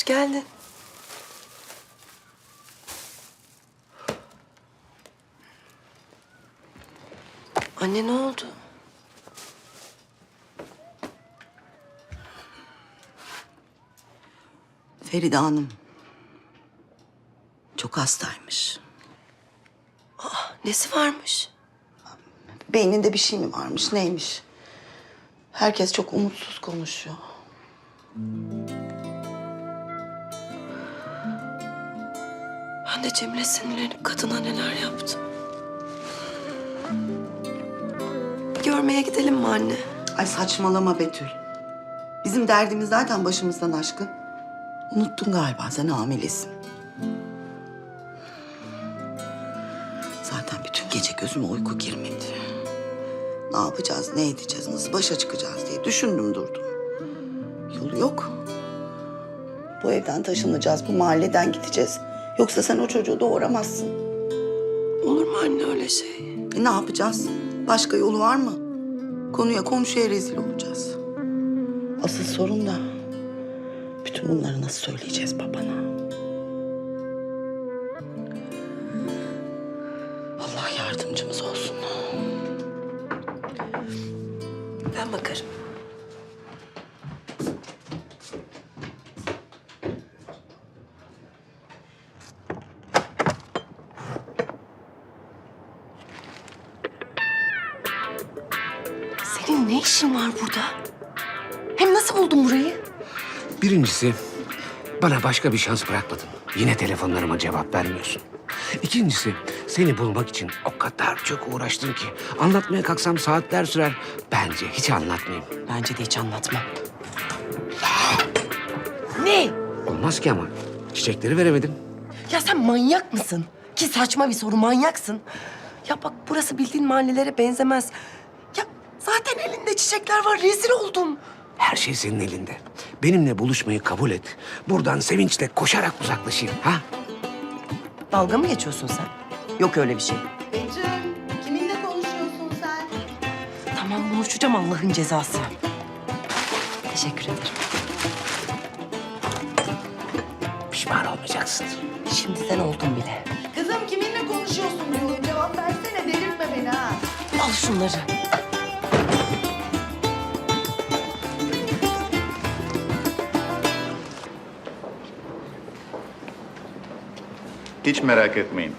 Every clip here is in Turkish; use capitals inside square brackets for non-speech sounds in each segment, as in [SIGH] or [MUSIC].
Hoş geldin. Anne ne oldu? Feride Hanım çok hastaymış. Nesi varmış? Beyninde bir şey mi varmış, neymiş? Herkes çok umutsuz konuşuyor. Ben de Cemile sinirlenip kadına neler yaptım. Görmeye gidelim mi anne? Ay saçmalama Betül. Bizim derdimiz zaten başımızdan aşkın. Unuttun galiba sen hamilesin. Zaten bütün gece gözüme uyku girmedi. Ne yapacağız, ne edeceğiz, nasıl başa çıkacağız diye düşündüm durdum. Yolu yok. Bu evden taşınacağız, bu mahalleden gideceğiz. Yoksa sen o çocuğu doğuramazsın. Olur mu anne öyle şey? E ne yapacağız? Başka yolu var mı? Konuya komşuya rezil olacağız. Asıl sorun da bütün bunları nasıl söyleyeceğiz babana? Birincisi, bana başka bir şans bırakmadın. Yine telefonlarıma cevap vermiyorsun. İkincisi, seni bulmak için o kadar çok uğraştım ki... ...anlatmaya kalksam saatler sürer. Bence hiç anlatmayayım. Bence de hiç anlatmam. [GASPS] Ne? Olmaz ki ama. Çiçekleri veremedim. Ya sen manyak mısın? Ki saçma bir soru, manyaksın. Ya bak burası bildiğin mahallelere benzemez. Ya zaten elinde çiçekler var, rezil oldum. Her şey senin elinde. Benimle buluşmayı kabul et. Buradan sevinçle koşarak uzaklaşayım. Ha? Dalga mı geçiyorsun sen? Yok öyle bir şey. Betül, kiminle konuşuyorsun sen? Tamam buluşacağım Allah'ın cezası. Teşekkür ederim. Pişman olmayacaksın. Şimdi sen oldun bile. Kızım kiminle konuşuyorsun diyorum. Cevap versene, delirtme beni ha. Al şunları. Hiç merak etmeyin.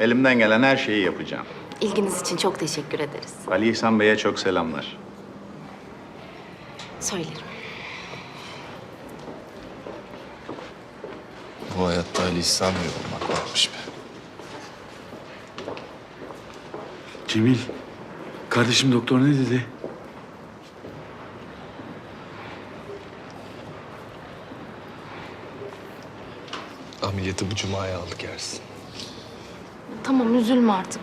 Elimden gelen her şeyi yapacağım. İlginiz için çok teşekkür ederiz. Ali İhsan Bey'e çok selamlar. Söylerim. Bu hayatta Ali İhsan Bey olmak varmış be. Cemil, kardeşim doktor ne dedi? Ameliyatı bu cumaya aldık Ersin. Tamam üzülme artık.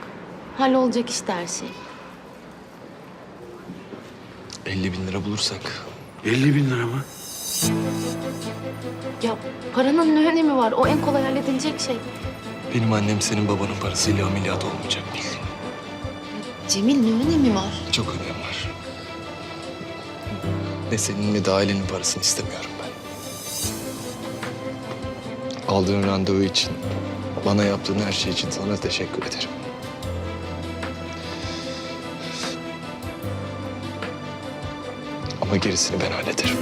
Hallolacak işte her şey. 50 bin lira bulursak 50 bin lira mı? Ya paranın ne önemi var? O en kolay halledilecek şey. benim annem senin babanın parasıyla ameliyat olmayacak bildiğin. Cemil ne önemi var? Çok önem var. Ne senin ne de ailenin parasını istemiyorum Aldığın randevu için, bana yaptığın her şey için sana teşekkür ederim. Ama gerisini ben hallederim.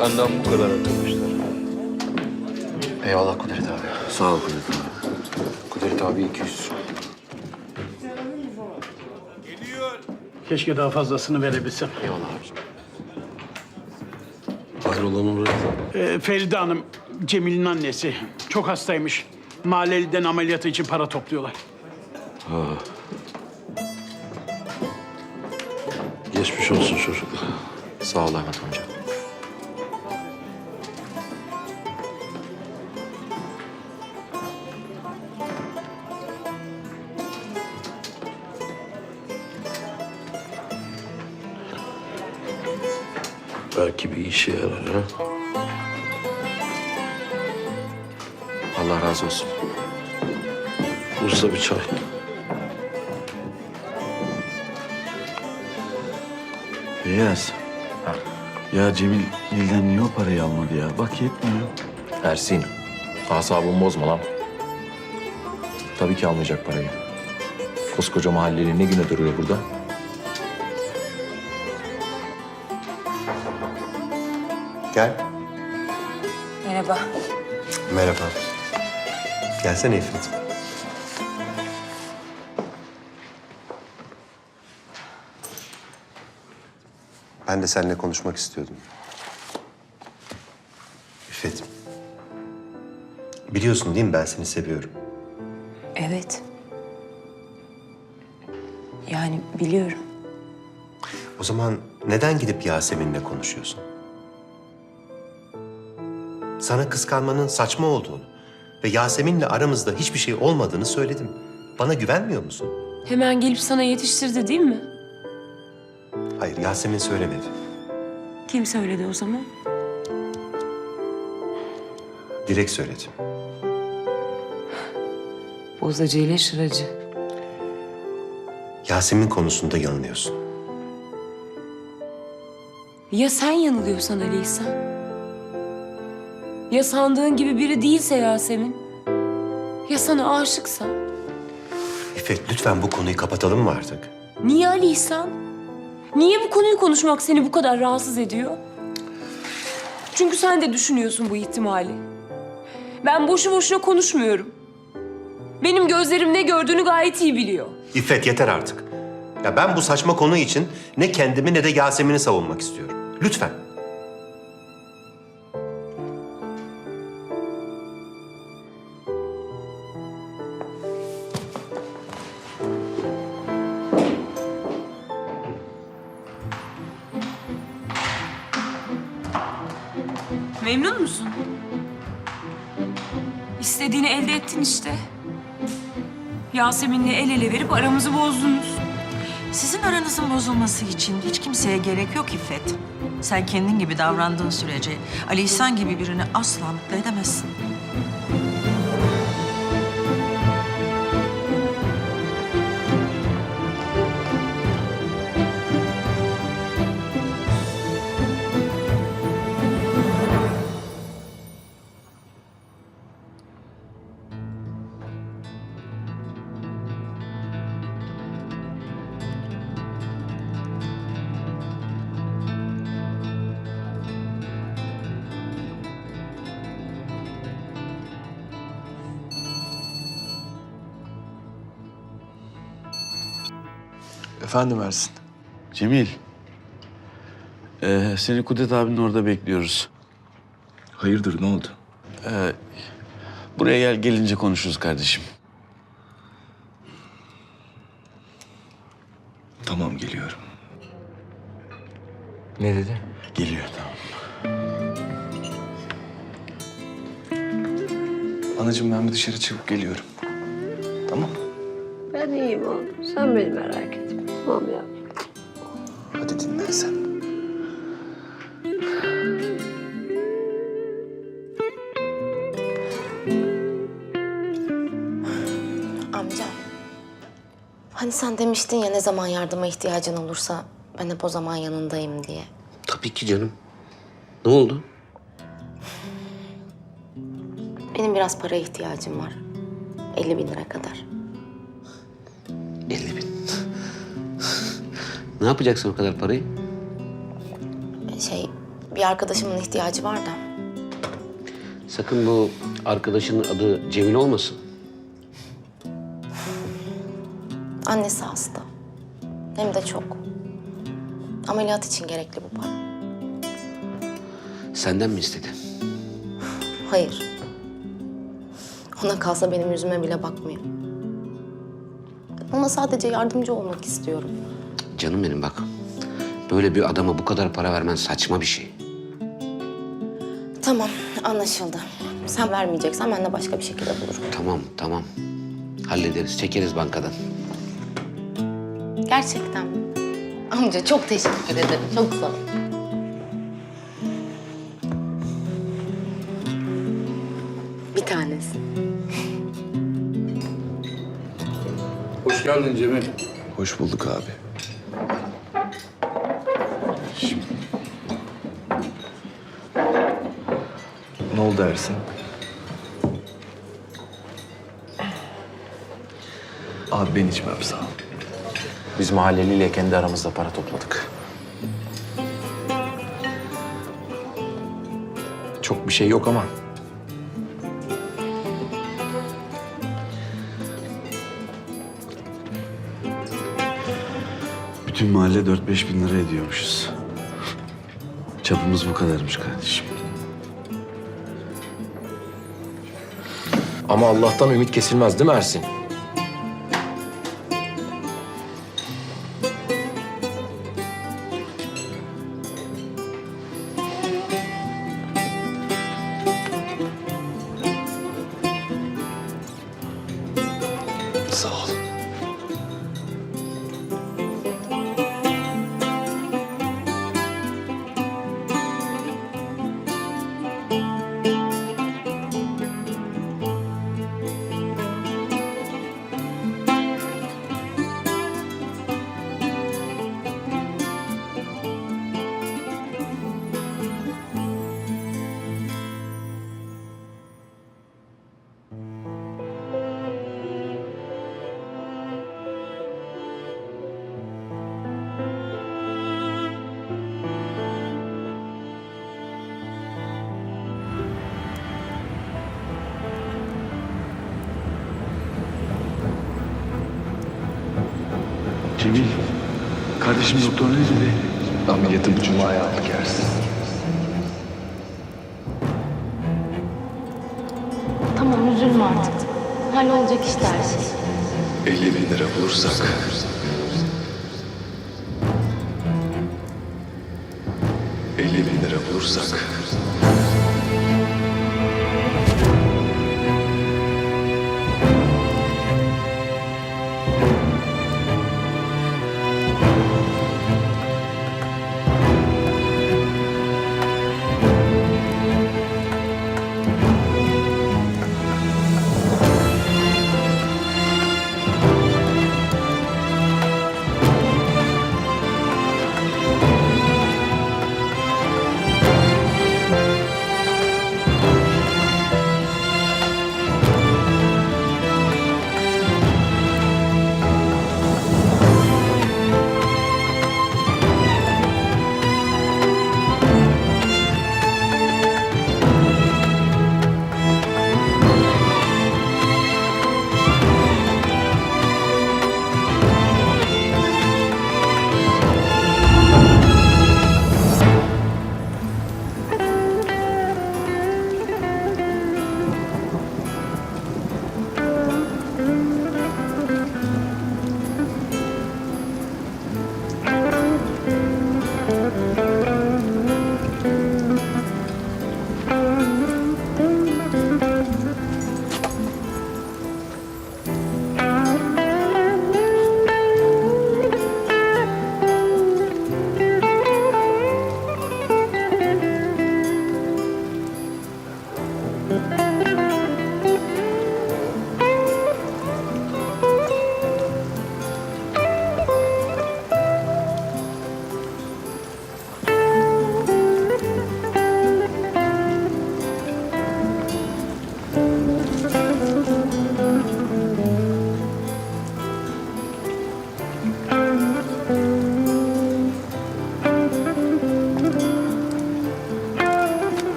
Benden bu kadar arkadaşlar. Eyvallah Kudret abi. Sağ ol Kudret abi. Kudret abi 200. Keşke daha fazlasını verebilsem. Eyvallah abi. Hayrola Murat? Ee, Feride Hanım, Cemil'in annesi. Çok hastaymış. Mahalleliden ameliyatı için para topluyorlar. Geçmiş olsun çocuk. Sağ ol Ahmet amca. Belki bir işe yarar ha. Allah razı olsun. Usta bir çay. Beyaz. Ya Cemil Nil'den niye o parayı almadı ya? Bak yetmiyor. Ersin, asabımı bozma lan. Tabii ki almayacak parayı. Koskoca mahalleli ne güne duruyor burada? Gel. Merhaba. Merhaba. Gelsene İffet. Ben de seninle konuşmak istiyordum. İffet. Biliyorsun değil mi ben seni seviyorum. Evet. Yani biliyorum. O zaman neden gidip Yasemin'le konuşuyorsun? Sana kıskanmanın saçma olduğunu ve Yasemin'le aramızda hiçbir şey olmadığını söyledim. Bana güvenmiyor musun? Hemen gelip sana yetiştirdi değil mi? Hayır, Yasemin söylemedi. Kim söyledi o zaman? Direkt söyledi. Bozacı ile şıracı. Yasemin konusunda yanılıyorsun. Ya sen yanılıyorsan Ali İhsan? Ya sandığın gibi biri değilse Yasemin? Ya sana aşıksa? İffet lütfen bu konuyu kapatalım mı artık? Niye Ali İhsan? Niye bu konuyu konuşmak seni bu kadar rahatsız ediyor? Çünkü sen de düşünüyorsun bu ihtimali. Ben boşu boşuna konuşmuyorum. Benim gözlerim ne gördüğünü gayet iyi biliyor. İffet yeter artık. Ya ben bu saçma konu için ne kendimi ne de Yasemin'i savunmak istiyorum. Lütfen. Memnun musun? İstediğini elde ettin işte. Yasemin'le el ele verip aramızı bozdunuz. Sizin aranızın bozulması için hiç kimseye gerek yok İffet. Sen kendin gibi davrandığın sürece Ali İhsan gibi birini asla mutlu edemezsin. Efendim Ersin. Cemil. Ee, seni Kudret abinin orada bekliyoruz. Hayırdır ne oldu? Ee, buraya gel gelince konuşuruz kardeşim. Tamam geliyorum. Ne dedi? Geliyor tamam. Anacığım ben bir dışarı çıkıp geliyorum. Tamam Ben iyiyim oğlum. Sen beni merak etme. Tamam ya. Hadi dinlen sen. Amca. Hani sen demiştin ya ne zaman yardıma ihtiyacın olursa ben hep o zaman yanındayım diye. Tabii ki canım. Ne oldu? Benim biraz paraya ihtiyacım var. 50 bin lira kadar. 50 bin. Ne yapacaksın o kadar parayı? Şey, bir arkadaşımın ihtiyacı var da. Sakın bu arkadaşının adı Cemil olmasın. Annesi hasta. Hem de çok. Ameliyat için gerekli bu para. Senden mi istedi? Hayır. Ona kalsa benim yüzüme bile bakmıyor. Ona sadece yardımcı olmak istiyorum. Canım benim bak. Böyle bir adama bu kadar para vermen saçma bir şey. Tamam, anlaşıldı. Sen vermeyeceksen ben de başka bir şekilde bulurum. Tamam, tamam. Hallederiz, çekeriz bankadan. Gerçekten mi? Amca çok teşekkür ederim. Çok sağ ol. Bir tanesi. Hoş geldin Cemil. Hoş bulduk abi. Ne oldu Ersin? Abi ben içmem sağ ol. Biz mahalleliyle kendi aramızda para topladık. Çok bir şey yok ama Bütün mahalle 4-5 bin lira ediyormuşuz. Çapımız bu kadarmış kardeşim. Ama Allah'tan ümit kesilmez değil mi Ersin? Sağ ol. Cemil, kardeşim doktor ne dedi? Ameliyatı bu cumaya aldık Ersin. Tamam üzülme artık. Hallolacak işte her şey. 50 bin lira bulursak... ...50 bin lira bulursak...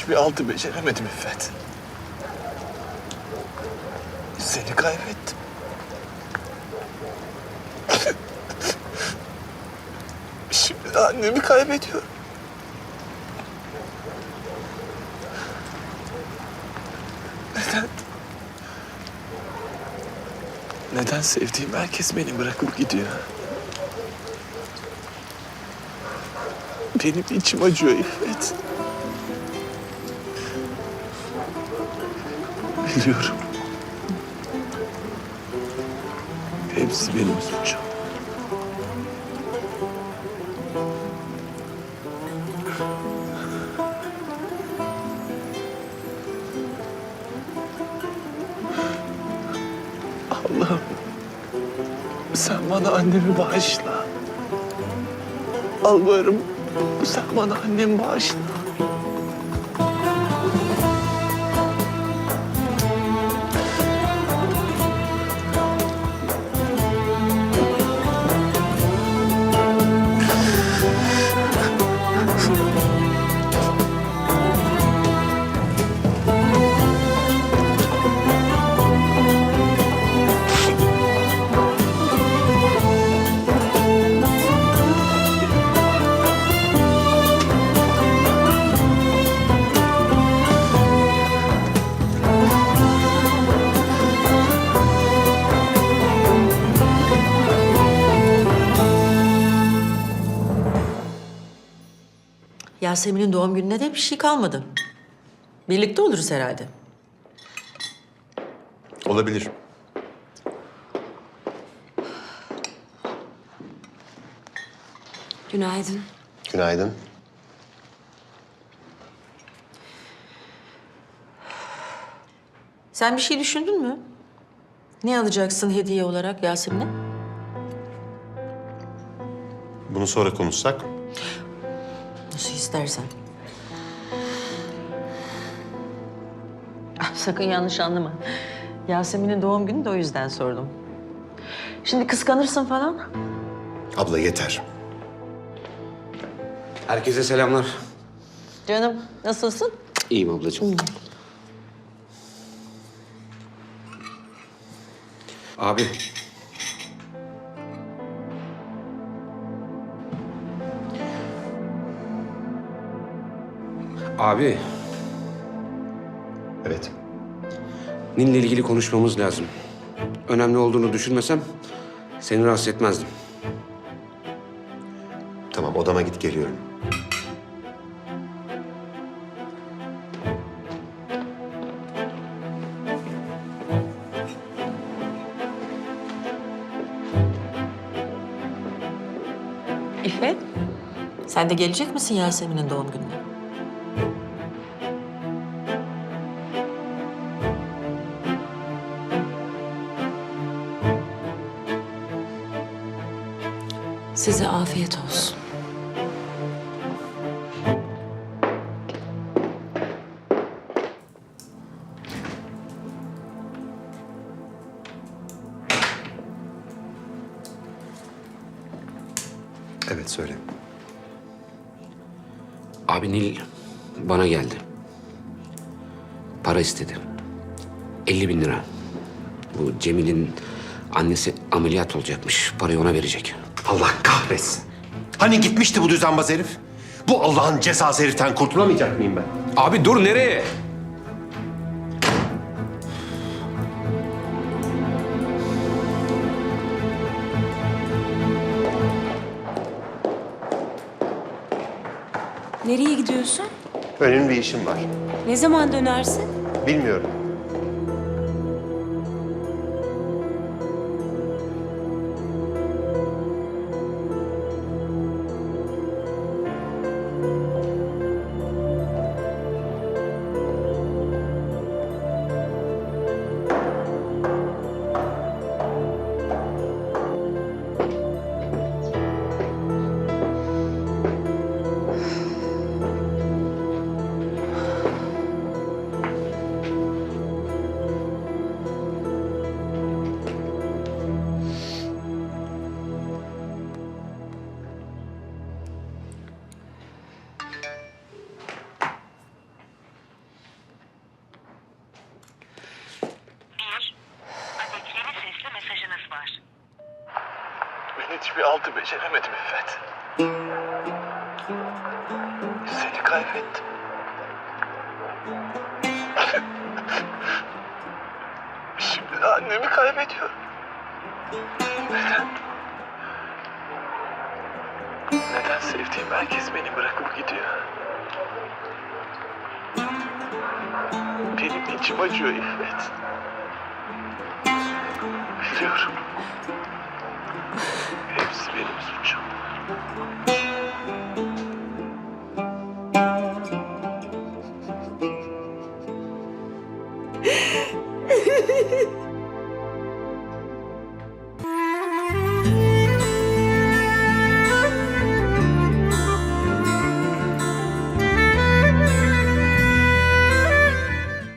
hiçbir altı beceremedim İffet. Seni kaybettim. Şimdi de annemi kaybediyorum. Neden? Neden sevdiğim herkes beni bırakıp gidiyor? Benim içim acıyor İffet. Biliyorum. Hepsi benim suçum. Allah'ım sen bana annemi bağışla. Alvarım sen bana annemi bağışla. Yasemin'in doğum gününe de bir şey kalmadı. Birlikte oluruz herhalde. Olabilir. Günaydın. Günaydın. Sen bir şey düşündün mü? Ne alacaksın hediye olarak Yasemin'e? Bunu sonra konuşsak. Nasıl istersen. Ah, Sakın yanlış anlama. Yasemin'in doğum günü de o yüzden sordum. Şimdi kıskanırsın falan. Abla yeter. Herkese selamlar. Canım nasılsın? İyiyim ablacığım. Abi. Abi, Evet. Nil'le ilgili konuşmamız lazım. Önemli olduğunu düşünmesem seni rahatsız etmezdim. Tamam odama git geliyorum. İffet. Sen de gelecek misin Yasemin'in doğum gününe? Size afiyet olsun. Evet söyle. Abi Nil bana geldi. Para istedi. 50 bin lira. Bu Cemil'in annesi ameliyat olacakmış. Parayı ona verecek. Allah kahretsin. Hani gitmişti bu düzenbaz herif? Bu Allah'ın cezası heriften kurtulamayacak mıyım ben? Abi dur nereye? Nereye gidiyorsun? Önemli bir işim var. Ne zaman dönersin? Bilmiyorum. Altı beceremedim İffet. Seni kaybettim. Şimdi de annemi kaybediyorum. Neden sevdiğim herkes beni bırakıp gidiyor? Benim içim acıyor İffet. Biliyorum. Benim suçum. [LAUGHS]